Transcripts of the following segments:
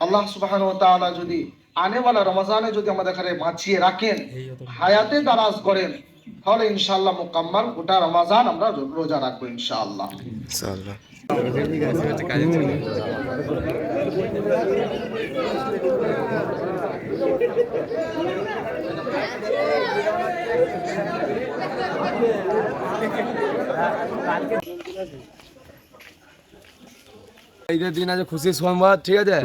আল্লাহ সুবাহান ও তাআলা যদি আনেওয়ালা রমজানে যদি আমাদের এখানে বাঁচিয়ে রাখেন হায়াতে দারাজ করেন তাহলে ইনশাল্লাহ মোকাম্মাল গোটা রমাজান আমরা রোজা রাখব ইনশাআল্লাহ। ইনশাআল্লাহ। ঈদের দিন আছে খুশি সংবাদ ঠিক আছে?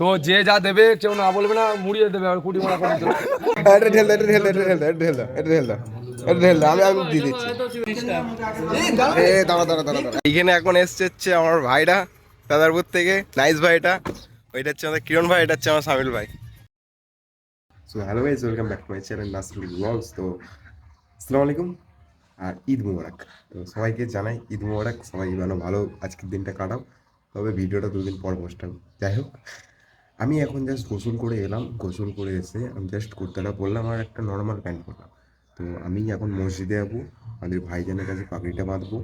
তো যে যা দেবে কেউ না বলবে না মুড়িয়ে দেবে আর কুড়ি মারা করে এটা ঢেল এটা ঢেল এটা ঢেল এটা ঢেল এটা ঢেল দাও, এটা ঢেল দাও, আমি আমি দিয়ে দিচ্ছি। এ দাঁড়া দাঁড়া দাঁড়া দাঁড়া এইখানে এখন এসছে হচ্ছে আমার ভাইরা দাদারপুর থেকে নাইস ভাইটা। ওইটা হচ্ছে আমাদের কিরণ ভাই এটা হচ্ছে আমার সামিল ভাই। So hello guys welcome back to my channel Nasrul blogs তো আসসালামু আলাইকুম আর ঈদ মুবারক। তো সবাইকে জানাই ঈদ মুবারক সবাই ভালো ভালো আজকের দিনটা কাটাও। তবে ভিডিওটা দুদিন পর পোস্ট হবে। যাই হোক আমি এখন জাস্ট গোসল করে এলাম। গোসল করে এসে আমি জাস্ট কুর্তাটা পরলাম আর একটা নর্মাল প্যান্ট পরলাম। তো আমি এখন মসজিদে যাব আমাদের ভাইজানের কাছে পাগড়িটা বাঁধবো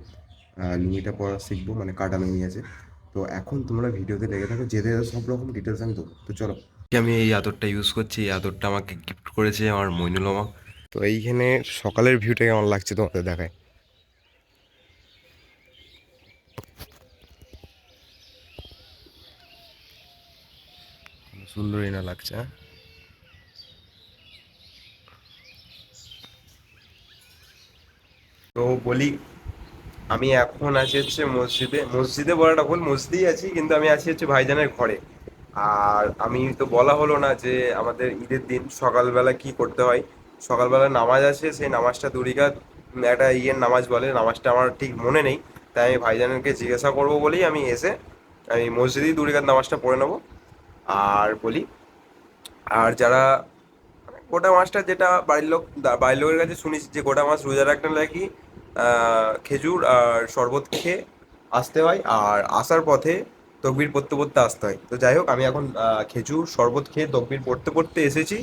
আহ, লুঙ্গিটা পরা শিখব মানে কাটা লুঙ্গি আছে। তো এখন তোমরা ভিডিওতে লেগে থাকো যেতে যেতে সব রকম ডিটেলস আমি দেবো। তো চলো। আমি এই আদরটা ইউজ করছি? এই আদরটা আমাকে গিফট করেছে আমার মইনুল মামা। তো এইখানে সকালের ভিউটা কেমন লাগছে তোমাদের দেখায়? সুন্দরই না লাগছে হ্যাঁ? তো বলি, আমি এখন আছি হচ্ছে মসজিদে মসজিদে বলাটা ভুল, মসজিদেই আছি, কিন্তু আমি আছি হচ্ছে ভাইজানের ঘরে। আর আমি তো বলা হলো না যে আমাদের ঈদের দিন সকালবেলা কি করতে হয়। সকালবেলা নামাজ আছে, সেই নামাজটা দুরিকাত একটা ইয়ের নামাজ বলে, নামাজটা আমার ঠিক মনে নেই। তাই আমি ভাইজানকে জিজ্ঞাসা করব বলেই আমি এসে আমি মসজিদেই দুরিকাত নামাজটা পড়ে নেব। আর বলি, আর যারা গোটা মাছটা যেটা বাড়ির লোক বাড়ির লোকের কাছে শুনিস যে গোটা মাছ রোজা রাখতে নাকি খেজুর আর শরবত খেয়ে আসতে হয় আর আসার পথে তকবির পড়তে পড়তে আসতে হয়। তো যাই হোক, আমি এখন খেজুর, শরবত খেয়ে তকবির পড়তে পড়তে এসেছি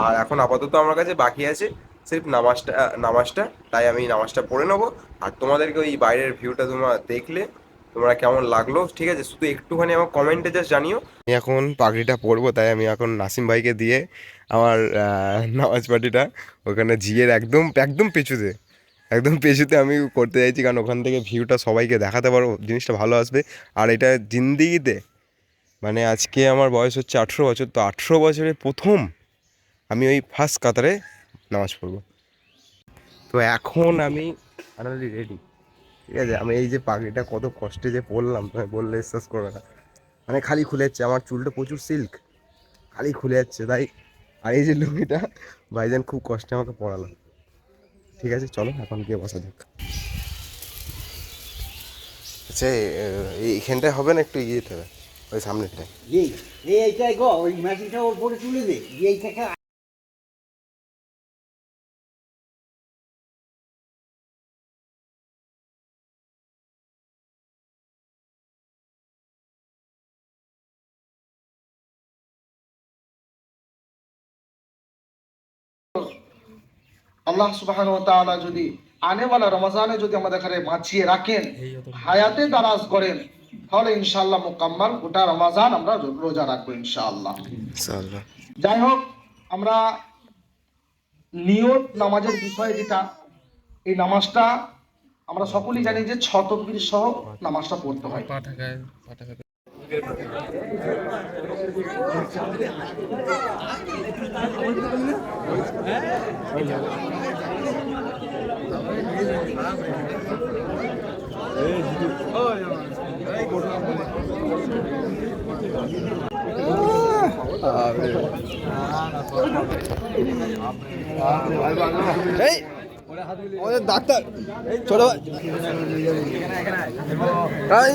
আর এখন আপাতত আমার কাছে বাকি আছে সির্ফ নামাজটা নামাজটা। তাই আমি নামাজটা পড়ে নেব। আর তোমাদেরকে ওই বাইরের ভিউটা তোমরা দেখলে তোমরা কেমন লাগল? ঠিক আছে, শুধু একটুখানি আমার কমেন্টে জাস্ট জানিও। আমি এখন পাগড়িটা পরবো, তাই আমি এখন নাসিম ভাইকে দিয়ে আমার নামাজ পার্টিটা ওখানে জিয়ের একদম একদম পেছুতে একদম পেছুতে আমি করতে চাইছি কারণ ওখান থেকে ভিউটা সবাইকে দেখাতে পারব, জিনিসটা ভালো আসবে। আর এটা জিন্দিগিতে মানে আজকে আমার বয়স হচ্ছে আঠেরো বছর, তো আঠেরো বছরে প্রথম আমি ওই ফার্স্ট কাতারে নামাজ পড়ব। তো এখন আমি রেডি ঠিক আছে? আমি এই যে পাগড়িটা কত কষ্টে যে পরলাম তুমি বললে বিশ্বাস করবে না। মানে খালি খুলে যাচ্ছে, আমার চুলটা প্রচুর সিল্ক খালি খুলে যাচ্ছে, তাই? আর এই যে লুঙ্গিটা, ভাইজান খুব কষ্টে আমাকে পড়ালো। ঠিক আছে, চলো এখন গিয়ে বসা যাক। আচ্ছা এইখানটায় হবে না একটু ইয়ে যেতে হবে? ওই সামনেরটায়। এই এই এইটাই গো, ওই মাটিটা ওপরে তুলে দে। এইটাকে আল্লাহ সুবাহান ও তাআলা যদি আনেওয়ালা রমজানে যদি আমাদের এখানে বাঁচিয়ে রাখেন হায়াতে দারাজ করেন তাহলে ইনশাল্লাহ মোকাম্মাল গোটা রমাজান আমরা রোজা রাখব ইনশাআল্লাহ। ইনশাআল্লাহ। যাই হোক আমরা নিয়ত নামাজের বিষয়ে যেটা এই নামাজটা আমরা সকলেই জানি যে ছ তকবীর সহ নামাজটা পড়তে হয়। আমাদের ডাক্তার ছোট ভাই।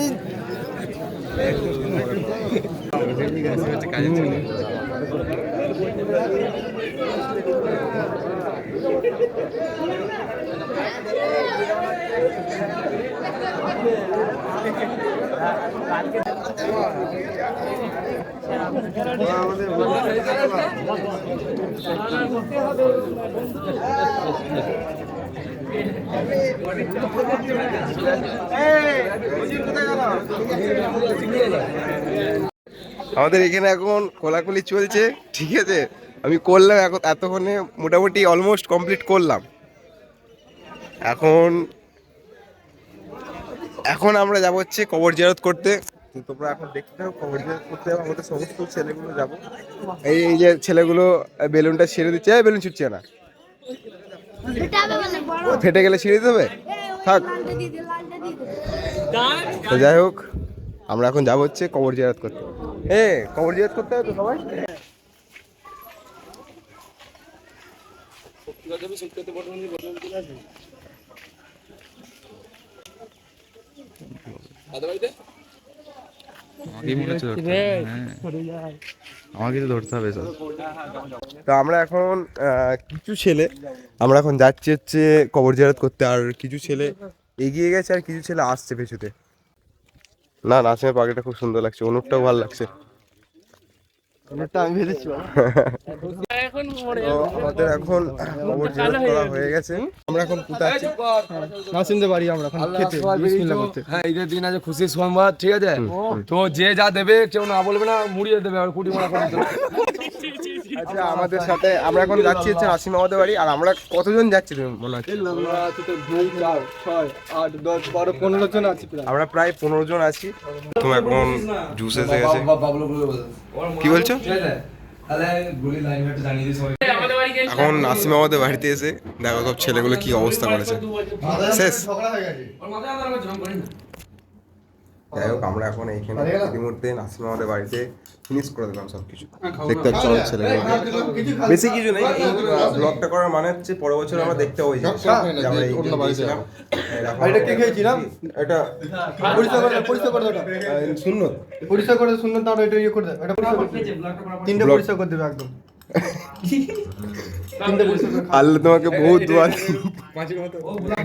আমাদের আমাদের এখানে এখন কোলাকুলি চলছে, ঠিক আছে? আমি করলাম এখন এতক্ষণে মোটামুটি অলমোস্ট কমপ্লিট করলাম। এখন এখন আমরা যাব হচ্ছে কবর জেরত করতে। তোমরা এখন দেখতে কবর জেরত করতে আমাদের সমস্ত ছেলেগুলো যাব। এই যে ছেলেগুলো বেলুনটা ছেড়ে দিচ্ছে। বেলুন ছুটছে না। ফেটে গেলে ছিঁড়ে দিতে হবে? থাক। তো যাই হোক আমরা এখন যাব হচ্ছে কবর জিয়ারত করতে। এ কবর জিয়ারত করতে হবে তো সবাই? আমাকেই মনে আমাকে তো ধরতে হবে সব তো আমরা এখন আহ, কিছু ছেলে আমরা এখন যাচ্ছি হচ্ছে কবর জিয়ারত করতে আর কিছু ছেলে এগিয়ে গেছে আর কিছু ছেলে আসছে পেছুতে। না নাসিমের পাখিটা খুব সুন্দর লাগছে অনুপটাও ভালো লাগছে। তো আমাদের এখন করা হয়ে গেছে। আমরা এখন কোথায় বাড়ি আমরা এখন খেতে বিসমিল্লাহ করতে। হ্যাঁ ঈদের দিন আছে খুশি ঠিক আছে? তো যে যা দেবে কেউ না বলবে না মুড়িয়ে দেবে আর কুটি মারা করে দেবে আচ্ছা আমাদের সাথে আমরা এখন যাচ্ছি হচ্ছে নাসিম আমাদের বাড়ি আর আমরা কতজন যাচ্ছি তুমি মনে হচ্ছে? আমরা প্রায়। পনেরো জন আছি। তো এখন জুস এসে গেছে কি বলছো? এখন নাসিম আমাদের বাড়িতে এসে দেখো সব ছেলেগুলো কি অবস্থা করেছে। শেষ। যাই হোক আমরা এখন এইখানে ইতিমধ্যে নাসিম আমাদের বাড়িতে ফিনিশ করে দিলাম সব কিছু দেখতে পাচ্ছি ছেলেগুলো বেশি কিছু নেই এই ব্লগটা করার মানে হচ্ছে পরের বছর আমরা দেখতে হই যে আমরা এই গিয়েছিলাম এটা কে খেয়েছিলাম এটা পরিষ্কার করে পরিষ্কার করে ওটা শূন্য পরিষ্কার করে তাহলে এটা ইয়ে করে দেবে এটা পরিষ্কার করে। তিনটে পরিষ্কার করে দেবে একদম তিনটে পরিষ্কার করে আল্লাহ তোমাকে বহুত দোয়া ঢেল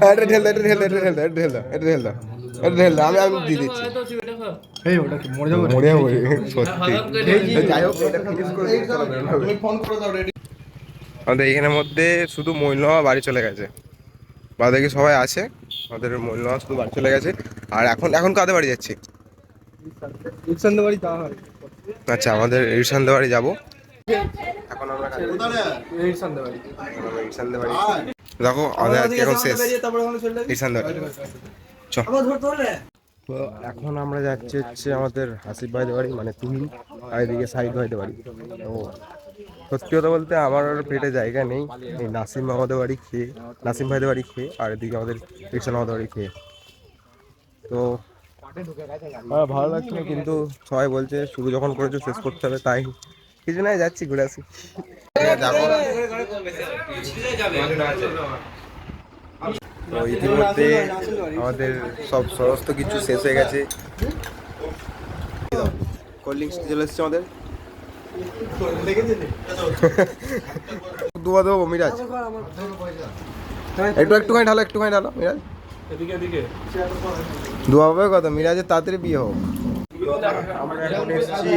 দাও, এটা ঢেল দাও, এটা ঢেল এটা ঢেল এটা ঢেল এটা ঢেল দাও, আমি আমি দিয়ে দিচ্ছি। এই ওটা কি মরে যাবে? মরে যাব সত্যি। যাই হোক এটা finish করে দিই, চলো বেরোনো হবে। ফোন করে দাও রেডি আমাদের এখানের মধ্যে শুধু মহিলা বাড়ি চলে গেছে। বাদ বাকি সবাই আছে আমাদের মহিলা শুধু বাড়ি চলে গেছে। আর এখন এখন কাদের বাড়ি যাচ্ছি? আচ্ছা আমাদের ইরশানদের বাড়ি যাব। এখন আমরা দেখো আমাদের আজকে এখন শেষ। তারপরে আমরা চলে যাই ইরশানদের বাড়ি। তো এখন আমরা যাচ্ছি হচ্ছে আমাদের হাসিফ ভাইদের বাড়ি মানে তুহিন আর এদিকে সাইদ ভাইদের বাড়ি তো সত্যি কথা বলতে আমার আর পেটে জায়গা নেই এই নাসিম আমাদের বাড়ি খেয়ে নাসিম ভাইদের বাড়ি খেয়ে আর এদিকে আমাদের রিক্সান আমাদের বাড়ি খেয়ে তো ভালো লাগছিল কিন্তু সবাই বলছে শুরু যখন করেছ শেষ করতে হবে তাই কিছু নাই যাচ্ছি ঘুরে আসি দেখো তো ইতিমধ্যে আমাদের সব সমস্ত কিছু শেষ হয়ে গেছে। কোল্ড ড্রিঙ্কস চলে এসছে আমাদের। দুয়া দেবো মিরাজ। একটু, একটুখানি ঢালো একটুখানি ঢালো, মিরাজ। দুয়া হবে কত মিরাজের তাড়াতাড়ি বিয়ে হোক। আমরা এখন এসেছি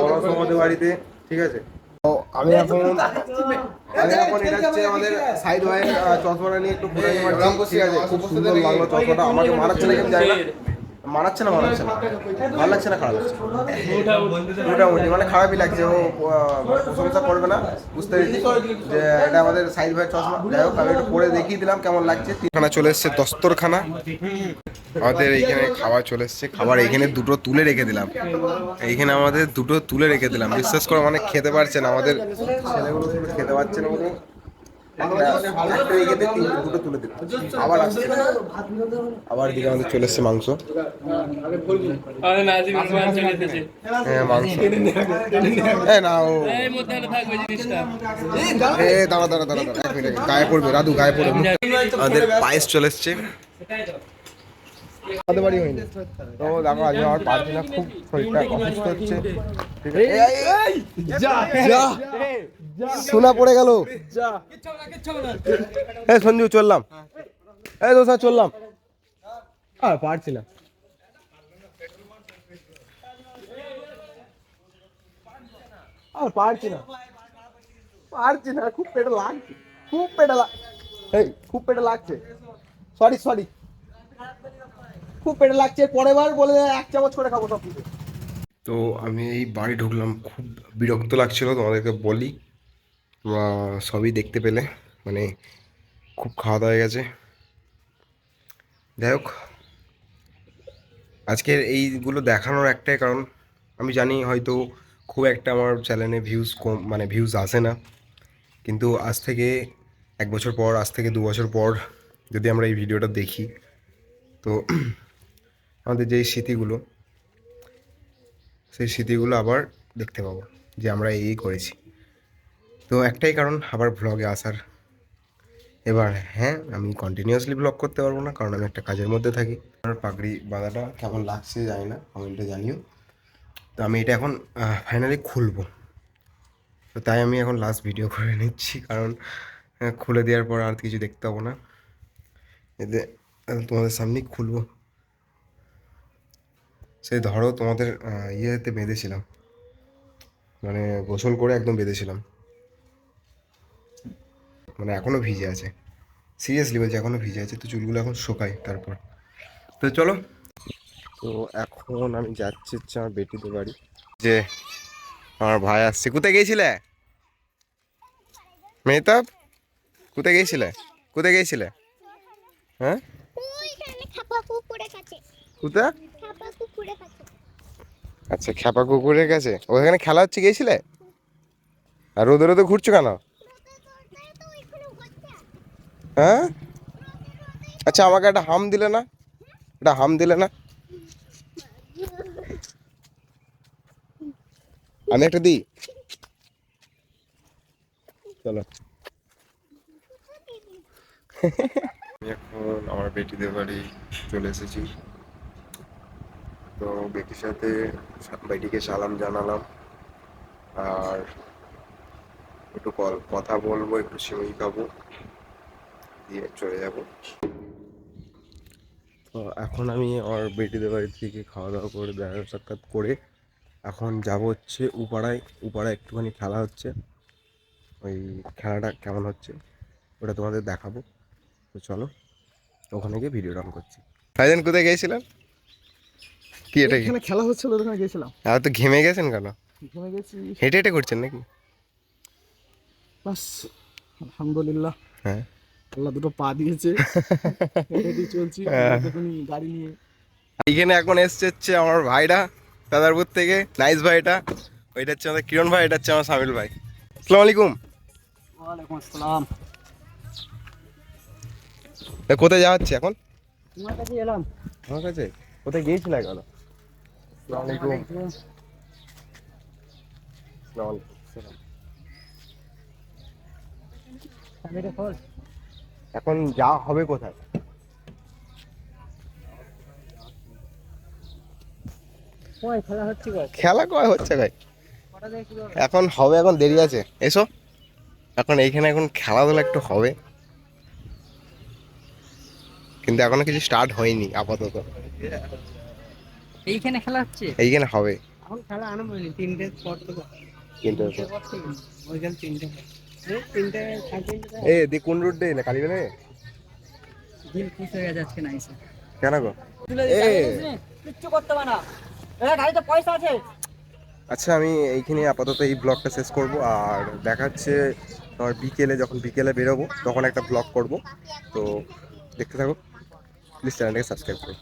পরশ আমাদের বাড়িতে, ঠিক আছে? তো আমি এখন আমি এখন এটা হচ্ছে আমাদের সাইড আহ, চশমাটা নিয়ে একটু ঘুরে ঠিক আছে খুব সুন্দর লাগল চশমাটা। আমাকে কেমন জানি না। মানাচ্ছে না মানাচ্ছে না। ভালো লাগছে না, খারাপ লাগছে। মোটামুটি মানে খারাপই লাগছে। ও প্রশংসা করবে না, বুঝতে পেরেছি। যে এটা আমাদের সাইড ভাইয়ের চশমা। যাই হোক, আমি একটু পরে দেখিয়ে দিলাম কেমন লাগছে। খানা চলে এসছে, দস্তরখানা। আমাদের এইখানে খাবার চলে এসছে। খাবার এইখানে দুটো তুলে রেখে দিলাম। এইখানে আমাদের দুটো তুলে রেখে দিলাম। বিশ্বাস করে মানে খেতে পারছে না। আমাদের ছেলেগুলো খেতে পারছে না দিলাম আবার আবার দিকে আমাদের চলে মাংস। হ্যাঁ মাংস। হ্যাঁ না, ও। দাঁড়া দাঁড়া গায়ে পড়বে, রাধু, গায়ে পড়বে। আমাদের পায়েস চলে এসছে। আমাদের বাড়ি হয়নি। তো দেখো আজকে আমার পারছি না খুব শরীরটা অসুস্থ হচ্ছে। সোনা পড়ে গেল। এই সঞ্জু চললাম। এই দোসা চললাম। আর পারছি না। আর পারছি না। পারছি না খুব পেটে লাগছে। খুব পেটে লাগ এই খুব পেটে লাগছে। সরি সরি খুব পেটে লাগছে পরের বার বলে এক চামচ করে খাব সব তো আমি এই বাড়ি ঢুকলাম, খুব বিরক্ত লাগছিল, তোমাদেরকে বলি, তোমরা সবই দেখতে পেলে মানে খুব খাওয়া দাওয়া হয়ে গেছে। যাই হোক, আজকের এইগুলো দেখানোর একটাই কারণ, আমি জানি হয়তো খুব একটা আমার চ্যানেলে ভিউজ কম মানে ভিউজ আসে না, কিন্তু আজ থেকে এক বছর পর, আজ থেকে দু বছর পর যদি আমরা এই ভিডিওটা দেখি, তো আমাদের যেই স্মৃতিগুলো, সেই স্মৃতিগুলো আবার দেখতে পাবো যে আমরা এই করেছি। তো একটাই কারণ, আবার ভ্লগে আসার। এবার হ্যাঁ আমি কন্টিনিউয়াসলি ব্লগ করতে পারব না, কারণ আমি একটা কাজের মধ্যে থাকি। আমার পাগড়ি বাঁধাটা কেমন লাগছে জানি না কমেন্টে জানিও। তো আমি এটা এখন ফাইনালি খুলবো। তো তাই আমি এখন লাস্ট ভিডিও করে নিচ্ছি, কারণ খুলে দেওয়ার পর আর কিছু দেখতে পাবো না। এতে তোমাদের সামনেই খুলবো। সেই ধরো তোমাদের ইয়েতে বেঁধেছিলাম। মানে গোসল করে একদম বেঁধেছিলাম। মানে এখনও ভিজে আছে। সিরিয়াসলি বলছি এখনও ভিজে আছে। তো চুলগুলো এখন শোকাই তারপর। তো চলো। তো এখন আমি যাচ্ছি হচ্ছে আমার বেটিদের বাড়ি। যে আমার ভাই আসছে। কোথায় গিয়েছিলে? মেহতাব? কোথায় গিয়েছিলে? কোথায় গিয়েছিলে? হ্যাঁ? কোথায় আচ্ছা খ্যাপা কুকুরের কাছে ওখানে খেলা হচ্ছে গিয়েছিলে আর রোদে রোদে ঘুরছো কেন? হ্যাঁ? আচ্ছা আমাকে একটা হাম দিলে না? একটা হাম দিলে না? আমি একটা দিই। চলো। আমি এখন আমার বেটিদের বাড়ি চলে এসেছি। তো বেটির সাথে বেটিকে সালাম জানালাম। আর একটু কল কথা বলব একটু সিমই খাব দিয়ে চলে যাব। তো এখন আমি আমার বেটিদের বাড়ি থেকে খাওয়া দাওয়া করে দেখা সাক্ষাৎ করে এখন যাব হচ্ছে উপাড়ায়। উপাড়ায় একটুখানি খেলা হচ্ছে। ওই খেলাটা কেমন হচ্ছে ওটা তোমাদের দেখাবো। তো চলো ওখানে গিয়ে ভিডিও অন করছি। ভাইজান কোথায় গিয়েছিলেন? কি এটা এখানে খেলা হচ্ছিল ওখানে গেছিলাম আর তো ঘেমে গেছেন কেন? ওখানে গেছি। হেঁটে হেঁটে করছেন নাকি? বাস আলহামদুলিল্লাহ। হ্যাঁ। আল্লাহ দুটো পা দিয়েছে। হেঁটে চলছি দেখুন গাড়ি নিয়ে। এইখানে এখন এসছে হচ্ছে আমার ভাইরা দাদারপুর থেকে নাইস ভাইটা। ওইটা হচ্ছে আমাদের কিরণ ভাই এটা হচ্ছে আমার সামিল ভাই। আসসালামু আলাইকুম। ওয়ালাইকুম আসসালাম। কোথায় যাওয়া হচ্ছে এখন? তোমার কাছে এলাম। আমার কাছে? কোথায় গিয়েছিল এখন? আলাইকুম এখন যা হবে কোথায়? হচ্ছে খেলা কয় হচ্ছে ভাই? এখন হবে এখন দেরি আছে। এসো। এখন এইখানে এখন খেলাধুলা একটু হবে। কিন্তু এখনও কিছু স্টার্ট হয়নি আপাতত। এইখানে খেলা হচ্ছে? এইখানে হবে। এখন খেলা আরম্ভ হয়নি তিনটে পর তো কিন্তু ওইখানে তিনটে তিনটে সাড়ে তিনটে এ দি কোন রুট দে না কালীবাড়ি দিল খুশ হয়ে গেছে আজকে নাইসে কেন গো? এ। কিচ্ছু করতে পারে এ গাড়িতে পয়সা আছে। আচ্ছা আমি এইখানে আপাতত এই ব্লগটা শেষ করব। আর দেখাচ্ছে তোমার বিকেলে যখন বিকেলে বেরোবো তখন একটা ব্লগ করব। তো দেখতে থাকো। প্লিজ চ্যানেলটাকে সাবস্ক্রাইব করো